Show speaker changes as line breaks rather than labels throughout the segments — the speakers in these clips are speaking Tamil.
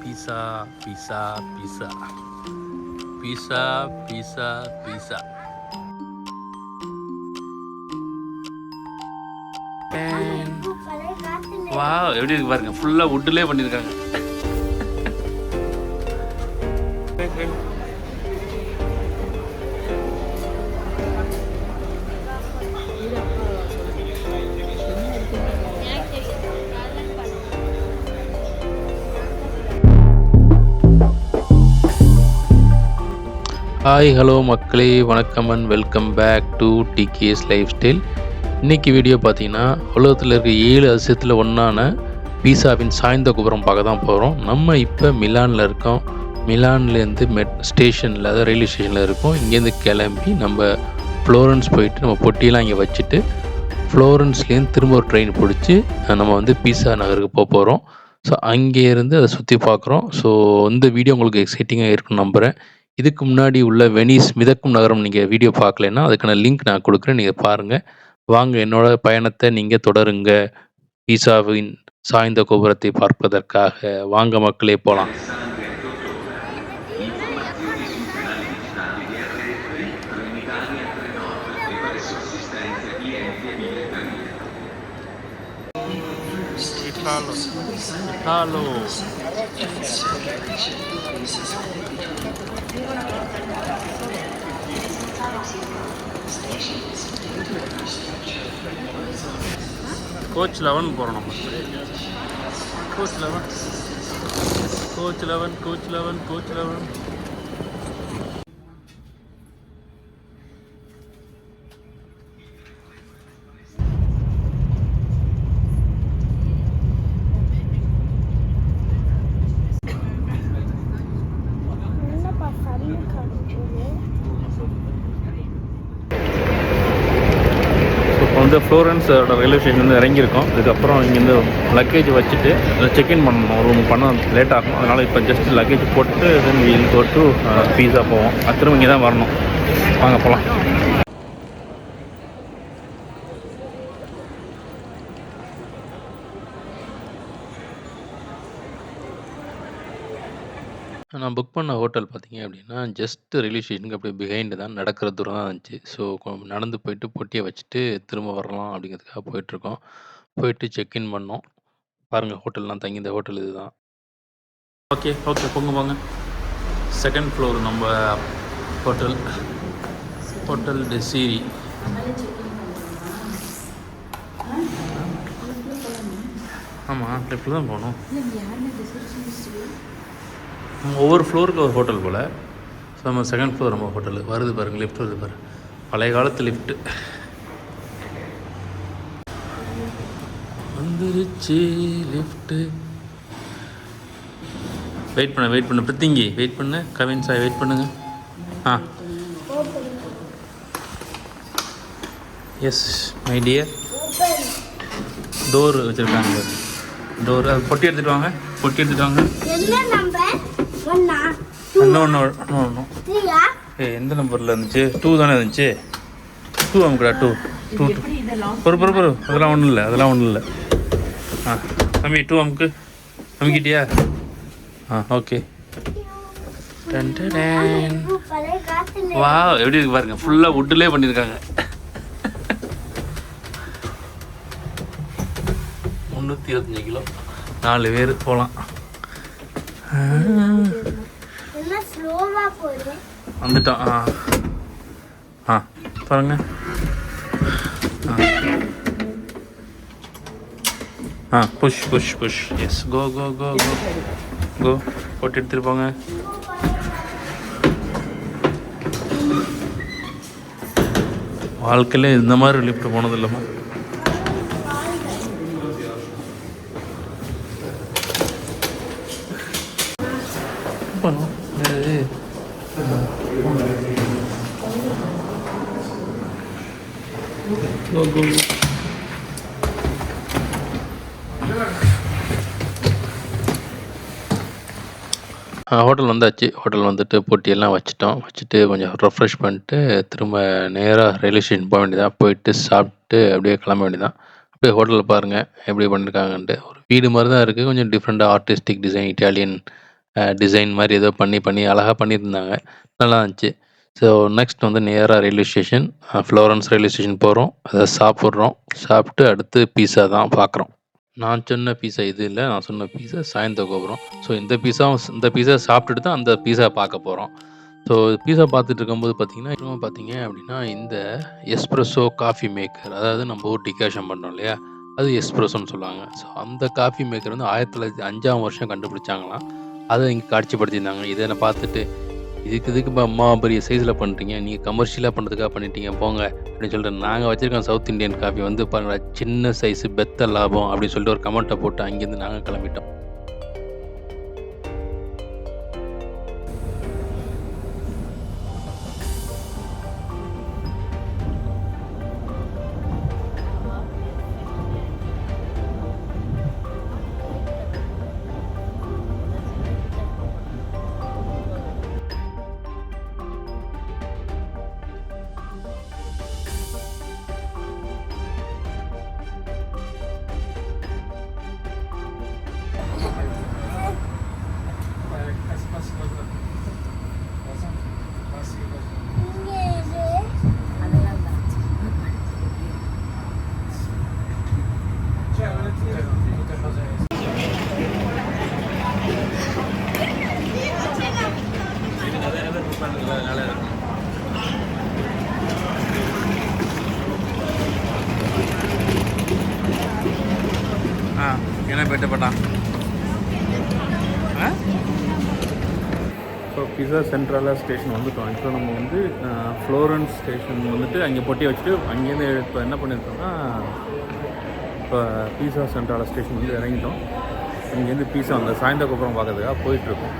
பீஸா பீஸா பீஸா பீஸா பீஸா பீஸா வா எப்படி இருக்கு பாருங்க. ஃபுல்லாக உட்டுலேயே பண்ணியிருக்காங்க ஹாய் ஹலோ மக்களே. வணக்கம் and welcome back to TKS lifestyle இன்றைக்கி வீடியோ பார்த்தீங்கன்னா உலகத்தில் இருக்க ஏழு அதிசயத்தில் ஒன்றான பீஸாவின் சாய்ந்த குபுரம் பார்க்க தான் போகிறோம் நம்ம இப்போ மிலானில் இருக்கோம். மிலான்லேருந்து மெட் ஸ்டேஷனில் அதாவது ரயில்வே ஸ்டேஷனில் இருக்கோம். இங்கேருந்து கிளம்பி நம்ம ஃப்ளோரன்ஸ் போயிட்டு நம்ம பொட்டியெல்லாம் இங்கே வச்சுட்டு ஃப்ளோரன்ஸ்லேருந்து திரும்ப ஒரு ட்ரெயின் பிடிச்சி நம்ம வந்து பீஸா நகருக்கு போக போகிறோம் ஸோ அங்கேருந்து அதை சுற்றி பார்க்குறோம். ஸோ இந்த வீடியோ உங்களுக்கு எக்ஸைட்டிங்காக இருக்குன்னு நம்புகிறேன் இதுக்கு முன்னாடி உள்ள வெனிஸ் மிதக்கும் நகரம் நீங்கள் வீடியோ பார்க்கலன்னா அதுக்கான லிங்க் நான் கொடுக்குறேன். நீங்கள் பாருங்கள் வாங்க என்னோட பயணத்தை நீங்கள் தொடருங்க. பீஸாவின் சாய்ந்த கோபுரத்தை பார்ப்பதற்காக. வாங்க மக்களே போகலாம் Italo. கோச் லெவன் போகிறோம் நம்ம coach eleven coach eleven coach eleven coach eleven ஃப்ளோரன்ஸோட railway station வந்து இறங்கியிருக்கோம். இதுக்கப்புறம் இங்கேருந்து லக்கேஜ் வச்சுட்டு செக்இன் பண்ணணும். ரூம் பண்ண லேட் ஆகும் அதனால் இப்போ ஜஸ்ட் லக்கேஜ் போட்டு தென் வீல் போட்டு பீஸா uh, போவோம். அத்திரம் இங்கே தான் வரணும். வாங்க போகலாம் நான் புக் பண்ண ஹோட்டல் பார்த்தீங்க அப்படின்னா ஜஸ்ட் ரயில்வே ஸ்டேஷனுக்கு அப்படியே பிஹைண்டு தான் நடக்கிற தூரம் தான் இருந்துச்சு. ஸோ நடந்து போயிட்டு பொட்டியை வச்சுட்டு திரும்ப வரலாம் அப்படிங்கிறதுக்காக போயிட்டுருக்கோம். போயிட்டு செக்இன் பண்ணோம். பாருங்கள் ஹோட்டல்லாம் தங்கி இந்த ஹோட்டல் இதுதான். ஓகே ஓகே போங்க போங்க. செகண்ட் ஃப்ளோர் நம்ம ஹோட்டல் ஹோட்டல் டெசீரி ஆமாம் லெஃப்டில் தான் போகணும். ஒவ்வொரு ஃப்ளோருக்கு ஒரு ஹோட்டல் போல். ஸோ நம்ம செகண்ட் ஃப்ளோர் நம்ம ஹோட்டல் வருது பாருங்கள் லிஃப்ட் வருது பாரு. பழைய காலத்து லிஃப்ட்டு வந்துருச்சு லிஃப்ட்டு வெயிட் பண்ண வெயிட் பண்ண பிரித்திங்கி. வெயிட் பண்ணு கவின் சாய் வெயிட் பண்ணுங்க. ஆ. எஸ் மை டியர் டோர் வச்சுருக்காங்க. டோர் அது பொட்டி எடுத்துகிட்டு வாங்க. பொட்டி எடுத்துகிட்டு வாங்க. இன்னொன்று ஏ எந்த நம்பரில் இருந்துச்சு? டூ தானே இருந்துச்சு? டூ அமுக்குடா டூ டூ டூ பொறு பொறு பொறு. அதெல்லாம் ஒன்றும் இல்லை அதெல்லாம் ஒன்றும் இல்லை ஆ தம்பி டூ அமுக்கு. அமுக்கிட்டியா? ஆ ஓகே வா எப்படி இருக்கு பாருங்க. ஃபுல்லாக வுட்லேயே பண்ணியிருக்காங்க முந்நூற்றி இருபத்தஞ்சி கிலோ. நாலு பேர் போகலாம் வந்துட்டான் ஆ. ஆ பாருங்க. ஆ. ஆ push push push yes go go go go go போட்டு எடுத்துட்டு போங்க. வாழ்க்கையில் இந்த மாதிரி லிஃப்ட் போனது இல்லைம்மா ஹோட்டல் வந்தாச்சு. ஹோட்டல் வந்துட்டு போட்டியெல்லாம் வச்சுட்டோம். வச்சுட்டு கொஞ்சம் ரெஃப்ரெஷ் பண்ணிட்டு திரும்ப நேராக ரயில்வே ஸ்டேஷன் போக வேண்டியதான் போயிட்டு சாப்பிட்டு அப்படியே கிளம்ப வேண்டியதான் அப்படியே ஹோட்டலில் பாருங்கள் எப்படி பண்ணியிருக்காங்கன்ட்டு ஒரு வீடு மாதிரி தான் இருக்குது கொஞ்சம் டிஃப்ரெண்ட்டாக ஆர்டிஸ்டிக் டிசைன் இட்டாலியன் டிசைன் மாதிரி ஏதோ பண்ணி பண்ணி அழகாக பண்ணியிருந்தாங்க. நல்லா இருந்துச்சு. ஸோ நெக்ஸ்ட் வந்து நேராக railway station Florence railway station போகிறோம் அதை சாப்பிட்றோம். சாப்பிட்டு அடுத்து பீஸா தான் பார்க்குறோம். நான் சொன்ன பீஸா இது இல்லை நான் சொன்ன பீஸா சாய்ந்த கோபுரம். ஸோ இந்த பீஸாவும் இந்த பீஸா சாப்பிட்டுட்டு தான் அந்த பீஸா பார்க்க போகிறோம் ஸோ பீஸா பார்த்துட்டு இருக்கும்போது பார்த்தீங்கன்னா இன்னும் பார்த்தீங்க அப்படின்னா இந்த எஸ்ப்ரெஸோ காஃபி மேக்கர் அதாவது நம்ம ஊர் டிகாஷன் பண்ணோம் இல்லையா? அது எஸ்ப்ரெஸோன்னு சொல்லுவாங்க. ஸோ அந்த காஃபி மேக்கர் வந்து ஆயிரத்தி தொள்ளாயிரத்தி அஞ்சாம் வருஷம் கண்டுபிடிச்சாங்களாம். அதை இங்கே காட்சிப்படுத்தியிருந்தாங்க. இதை நான் பார்த்துட்டு இதுக்கு இதுக்கு இப்போ அம்மா பெரிய சைஸில் பண்ணுறீங்க நீங்கள் கமர்ஷியலாக பண்ணுறதுக்காக பண்ணிட்டீங்க. போங்க. அப்படின்னு சொல்லிட்டு நாங்கள் வச்சுருக்கோம் சவுத் இந்தியன் காஃபி வந்து பாருங்கள் சின்ன சைஸு பெத்த லாபம் அப்படின்னு சொல்லிட்டு ஒரு கமெண்ட்டை போட்டு அங்கேருந்து நாங்கள் கிளம்பிட்டோம். என்ன
ஸோ பிஸா சென்ட்ரலா ஸ்டேஷன் வந்துட்டோம். இப்போ நம்ம வந்து ஃப்ளோரன்ஸ் ஸ்டேஷன் வந்துட்டு அங்கே பொட்டி வச்சுட்டு அங்கேருந்து இப்போ என்ன பண்ணியிருக்கோம்னா இப்போ பீஸா சென்ட்ரலா ஸ்டேஷன் வந்து இறங்கிட்டோம். இங்கேருந்து பீஸா அந்த சாயந்தரக்கப்புறம் பார்க்கறதுக்காக போயிட்டுருக்கோம்.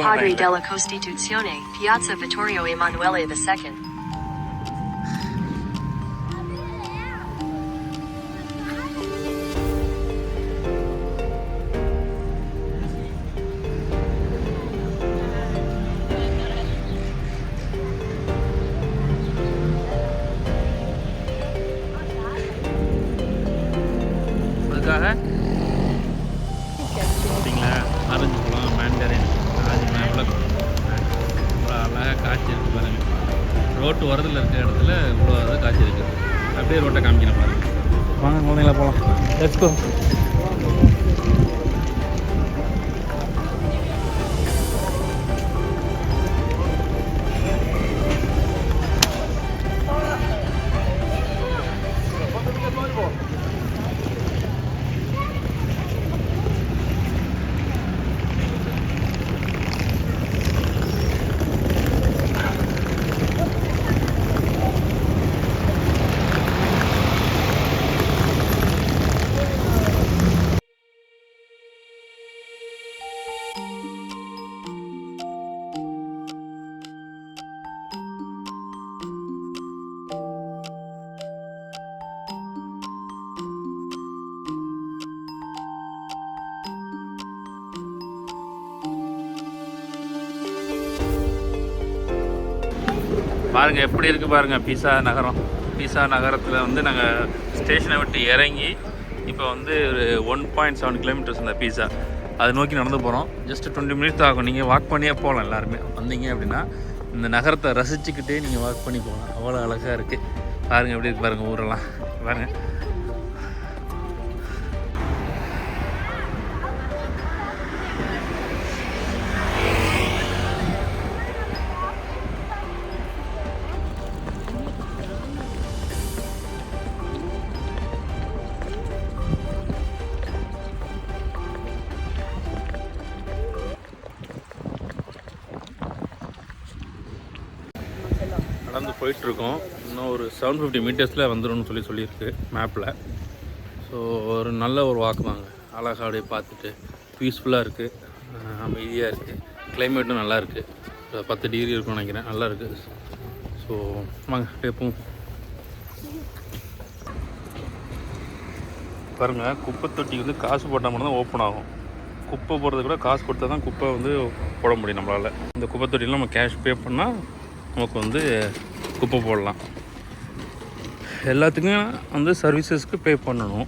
Padre della Costituzione, Piazza Vittorio Emanuele II.
Road வரதில் இருக்கிற இடத்துல இவ்வளோ அது காய்ச்சி இருக்கு. அப்படியே ரோட்டை காமிக்கிறேன் பாருங்கள் வாங்க குழந்தைங்களா போகலாம் லெட்ஸ் கோ பாருங்கள் எப்படி இருக்குது பாருங்கள் பீஸா நகரம். பீஸா நகரத்தில் வந்து நாங்கள் ஸ்டேஷனை விட்டு இறங்கி இப்போ வந்து ஒரு ஒன் பாயிண்ட் செவன் கிலோமீட்டர்ஸ் இந்த பீஸா அதை நோக்கி நடந்து போகிறோம் ஜஸ்ட் டுவெண்ட்டி மினிட்ஸ் ஆகும். நீங்கள் வாக் பண்ணியே போகலாம் எல்லாருமே. வந்தீங்க அப்படின்னா இந்த நகரத்தை ரசிச்சுக்கிட்டே நீங்கள் வாக் பண்ணி போகலாம். அவ்வளோ அழகாக இருக்குது பாருங்கள் எப்படி இருக்கு பாருங்கள் ஊரெல்லாம். பாருங்கள் நடந்து போயிட்டுருக்கோம். இன்னும் ஒரு செவன் ஃபிஃப்டி மீட்டர்ஸில் வந்துடும் சொல்லி சொல்லியிருக்கு மேப்பில் ஸோ ஒரு நல்ல ஒரு வாக்கு வாங்க அழகாக அப்படியே பார்த்துட்டு பீஸ்ஃபுல்லாக இருக்குது அமைதியாக இருக்குது கிளைமேட்டும் நல்லா இருக்குது பத்து டிகிரி இருக்கும்னு நினைக்கிறேன். நல்லா இருக்குது ஸோ வாங்க கேட்போம் பாருங்கள் குப்பை தொட்டி வந்து காசு போட்டால் மட்டும் தான் ஓப்பன் ஆகும். குப்பை போடுறது கூட காசு கொடுத்தா தான் குப்பை வந்து போட முடியும் நம்மளால். இந்த குப்பை தொட்டியில் நம்ம கேஷ் பே பண்ணால் நமக்கு வந்து குப்பை போடலாம். எல்லாத்துக்கும் வந்து சர்வீசஸ்க்கு பே பண்ணணும்.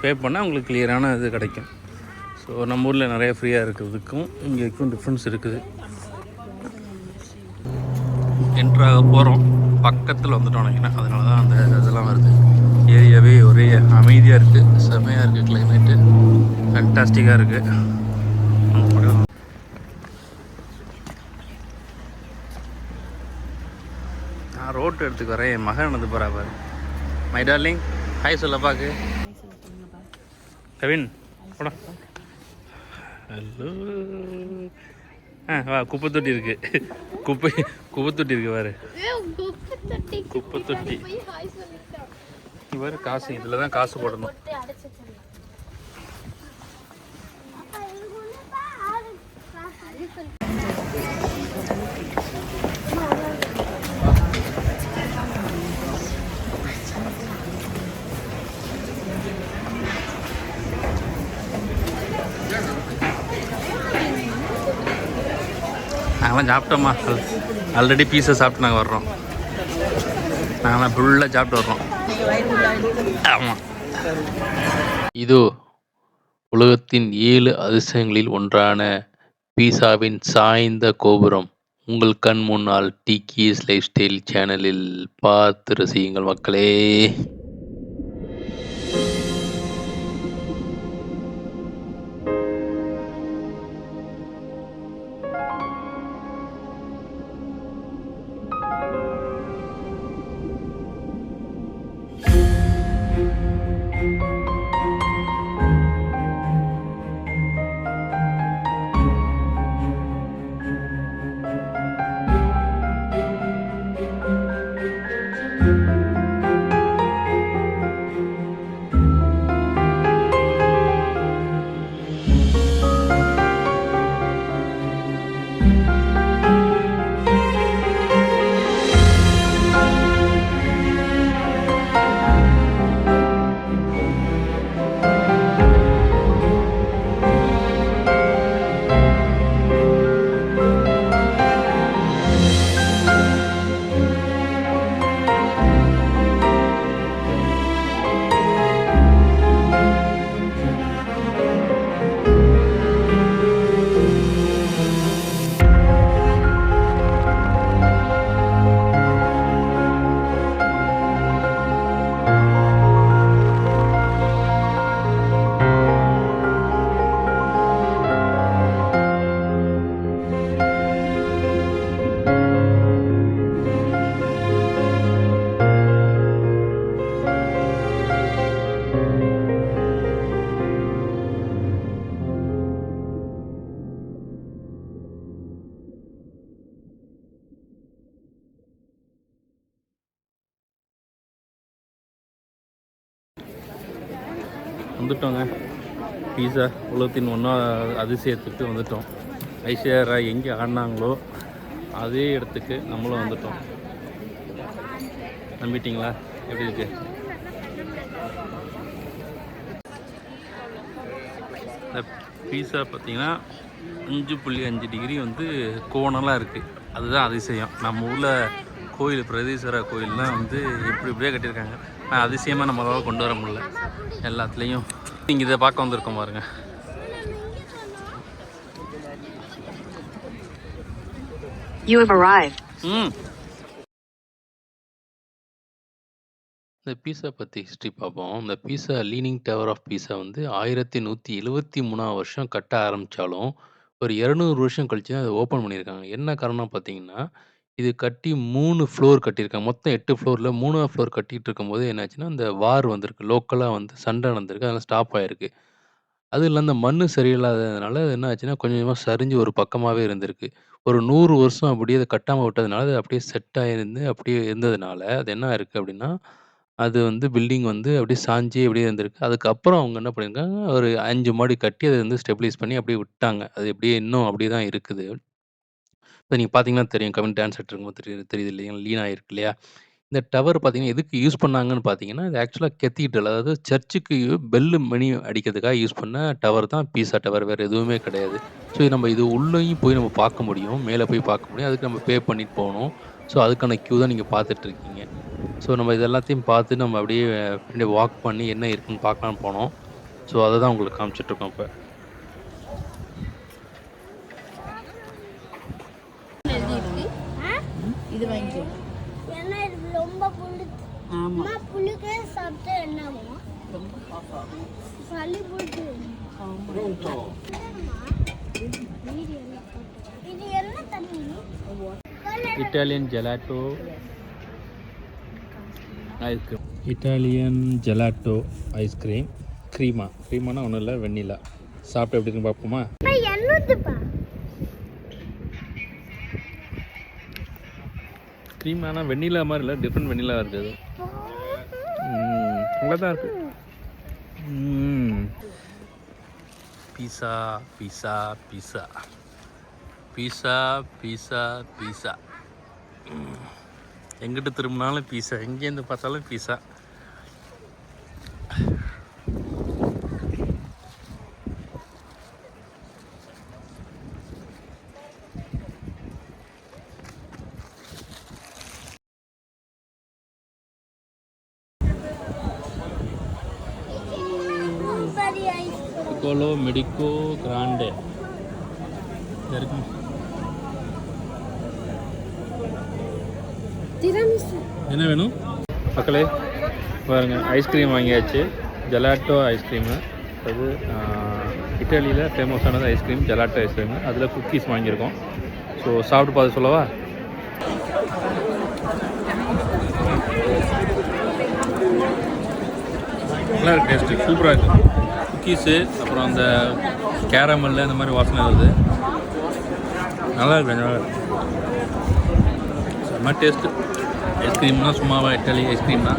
பே பண்ணால் உங்களுக்கு கிளியரான இது கிடைக்கும். ஸோ நம்ம ஊரில் நிறைய ஃப்ரீயாக இருக்கிறதுக்கும் இங்கேக்கும் டிஃப்ரென்ஸ் இருக்குது. என்ட்ராக போகிறோம் பக்கத்தில் வந்துட்டோம் நினைக்கிறேன் அதனால தான் அந்த இதெல்லாம் வருது. ஏரியாவே ஒரே அமைதியாக இருக்குது செமையாக இருக்குது கிளைமேட்டு ஃபேண்டாஸ்டிக்காக இருக்குது ரோட்டு எடுத்துக்கு வரேன். என் மகன் வந்து போகிறா பாரு. மை டார்லிங் ஹாய் சொல்ல பாக்கு. கவின் போடா. ஹலோ ஆ வா குப்பை தொட்டி இருக்கு. குப்பை குப்பை தொட்டி இருக்கு பாரு. குப்பை தொட்டி இவர் காசு இதில் தான் காசு போடணும். நாங்களாம் சாப்பிட்டோம்மா. ஆல்ரெடி பீஸை சாப்பிட்டு நாங்கள் வர்றோம். நாங்களாம் ஃபுல்லாக சாப்பிட்டு வர்றோம். ஆமாம்
இதோ உலகத்தின் ஏழு அதிசயங்களில் ஒன்றான பீஸாவின் சாய்ந்த கோபுரம் உங்கள் கண் முன்னால் டிகிஎஸ் லைஃப் ஸ்டைல் சேனலில் பார்த்து ரசியுங்கள் மக்களே.
வந்துட்டோங்க. பீஸா உலகத்தின் ஒன்றா அதிசயத்துக்கு வந்துட்டோம். ஐஸ்வர்யா எங்கே ஆடினாங்களோ அதே இடத்துக்கு நம்மளும் வந்துட்டோம். நம்பிட்டீங்களா? எப்படி இருக்கு? இந்த பீஸா பார்த்தீங்கன்னா அஞ்சு புள்ளி அஞ்சு டிகிரி வந்து கோணலாக இருக்குது அதுதான் அதிசயம். நம்ம ஊரில் கோயில் பிரதீஸ்வரா கோயில்லாம் வந்து எப்படி இப்படியே கட்டியிருக்காங்க. ஆனால் அதிசயமாக நம்மளால் கொண்டு வர முடியல. எல்லாத்துலேயும் நீங்கள் இதை பார்க்க வந்திருக்கோம் பாருங்க.
You have arrived.
ம்.
இந்த பீஸா பற்றி ஹிஸ்ட்ரி பார்ப்போம். இந்த Pisa leaning tower of Pisa வந்து ஆயிரத்தி நூற்றி எழுவத்தி மூணாவது வருஷம் கட்ட ஆரம்பித்தாலும் ஒரு இரநூறு வருஷம் கழிச்சு தான் அதை ஓப்பன் பண்ணியிருக்காங்க. என்ன காரணம் பார்த்தீங்கன்னா இது கட்டி மூணு ஃப்ளோர் கட்டியிருக்காங்க. மொத்தம் எட்டு ஃப்ளோரில் மூணாவது ஃப்ளோர் கட்டிகிட்டு இருக்கும்போது என்னாச்சுன்னா அந்த வார் வந்திருக்கு. லோக்கலாக வந்து சண்டை நடந்திருக்கு. அதெல்லாம் ஸ்டாப் ஆகிருக்கு அது இல்லை அந்த மண் சரியில்லாததுனால அது என்ன ஆச்சுன்னா கொஞ்சம் கொஞ்சமாக சரிஞ்சு ஒரு பக்கமாகவே இருந்திருக்கு. ஒரு நூறு வருஷம் அப்படியே அதை கட்டாமல் விட்டதுனால அது அப்படியே செட் ஆகிருந்து அப்படியே இருந்ததுனால அது என்ன இருக்குது அப்படின்னா அது வந்து பில்டிங் வந்து அப்படியே சாஞ்சு அப்படியே இருந்திருக்கு. அதுக்கப்புறம் அவங்க என்ன பண்ணியிருக்காங்க ஒரு அஞ்சு மாடி கட்டி அதை வந்து ஸ்டெபிலைஸ் பண்ணி அப்படியே விட்டாங்க. அது அப்படியே இன்னும் அப்படியே தான் இருக்குது. இப்போ நீங்கள் பார்த்தீங்கன்னா தெரியும் கவின் டான்ஸ் ஆடிட்டு இருக்கும்போது தெரியுது தெரியுது இல்லையா லீன் ஆயிருக்கு இல்லையா இந்த டவர் பார்த்தீங்கன்னா, எதுக்கு யூஸ் பண்ணாங்கன்னு பார்த்தீங்கன்னா, இது ஆக்சுவலா கெத்தீட்ரல் அதாவது சர்ச்சுக்கு பெல் மணி அடிக்கிறதுக்காக யூஸ் பண்ண டவர் தான் பீஸா டவர். வேற எதுவுமே கிடையாது. ஸோ நம்ம இது உள்ளயும் போய் நம்ம பார்க்க முடியும். மேல போய் பார்க்க முடியும். அதுக்கு நம்ம பே பண்ணிட்டு போகணும். ஸோ அதுக்கான க்யூ தான் நீங்க பார்த்துட்டு இருக்கீங்க. ஸோ நம்ம இது எல்லாத்தையும் பார்த்து நம்ம அப்படியே பின்னாடி வாக் பண்ணி என்ன இருக்குன்னு பார்க்கலான்னு போனோம். ஸோ அத தான் உங்களுக்கு காமிச்சிட்டு இருக்கோம் இப்ப.
ஆ?
இது வாங்கிக்கோ
ஏன்னா இது ரொம்ப புளி
ஆமா.
புளிக்கே சாப்பிட்டா என்னமோ சளி பிடிச்சி. இது என்ன தண்ணி?
Italian gelato ice cream Italian gelato ice cream crema க்ரீமானா ஒன்றும் இல்லை வெண்ணிலா. சாப்பிட்டு எப்படி இருக்குன்னு பார்ப்போமா?
என்னத்துப்பா
ஆனால் வெண்ணிலா மாதிரி இல்லை டிஃப்ரெண்ட் வெண்ணிலா இருக்குது. நல்லா தான் இருக்குது பீஸா பீஸா பீஸா பீஸா பீஸா பீஸா எங்கிட்ட திரும்பினாலும் பீஸா எங்கேருந்து பார்த்தாலும் பீஸா
சரி ஐஸ்கிரீம்
கோலோ மெடிக்கோ கிராண்டே இருக்கு
திரமிசு
என்ன வேணும் மக்களே பாருங்க ஐஸ்கிரீம் வாங்கியாச்சு. ஜெலாட்டோ ஐஸ்கிரீமு அது இட்டாலியில் ஃபேமஸானது ice cream gelato ice cream அதில் குக்கீஸ் வாங்கியிருக்கோம். ஸோ சாப்பிட்டு பார்த்து சொல்லவா? நல்லா இருக்குது டேஸ்ட்டு சூப்பராக இருக்குது குக்கீஸு அப்புறம் அந்த கேரமல்லு இந்த மாதிரி வாசனை வருது. நல்லா இருக்கு நல்லா இருக்கு. செம்ம டேஸ்ட்டு ஐஸ்கிரீம்னா சும்மாவா இட்டாலி
ஐஸ்கிரீம்னா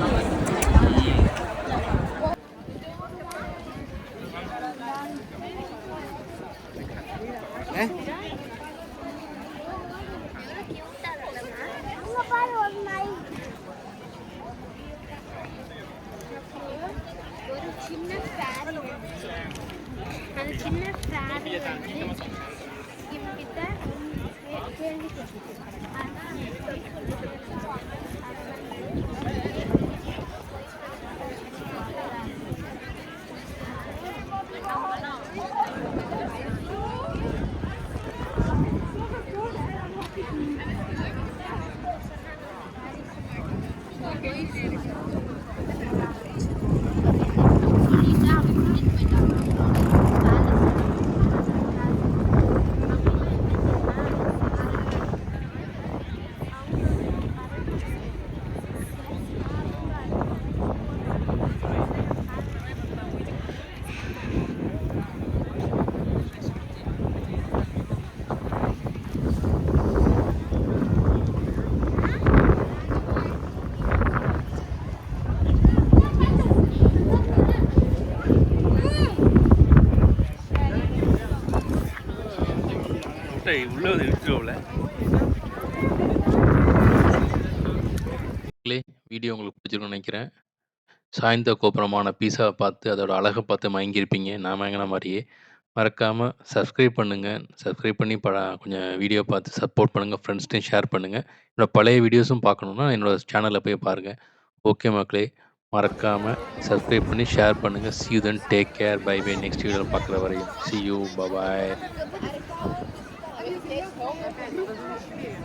உள்ள வந்து இடிச்சிருவோம்ல வீடியோ உங்களுக்கு பிடிச்சிருக்கும்னு நினைக்கிறேன். சாய்ந்த கோபுரமான பீஸாவை பார்த்து அதோட அழகை பார்த்து மயங்கியிருப்பீங்க. நான் மயங்கின மாதிரியே. மறக்காமல் சப்ஸ்கிரைப் பண்ணுங்கள் சப்ஸ்கிரைப் பண்ணி ப கொஞ்சம் வீடியோ பார்த்து சப்போர்ட் பண்ணுங்கள் ஃப்ரெண்ட்ஸ்டையும் ஷேர் பண்ணுங்கள் என்னோட பழைய வீடியோஸும் பார்க்கணுன்னா என்னோட சேனலில் போய் பாருங்கள் ஓகே மக்களே மறக்காமல் சப்ஸ்கிரைப் பண்ணி ஷேர் பண்ணுங்கள் see you then take care bye bye next வீடியோவில் பார்க்குற வரையும். C you bye. Есть,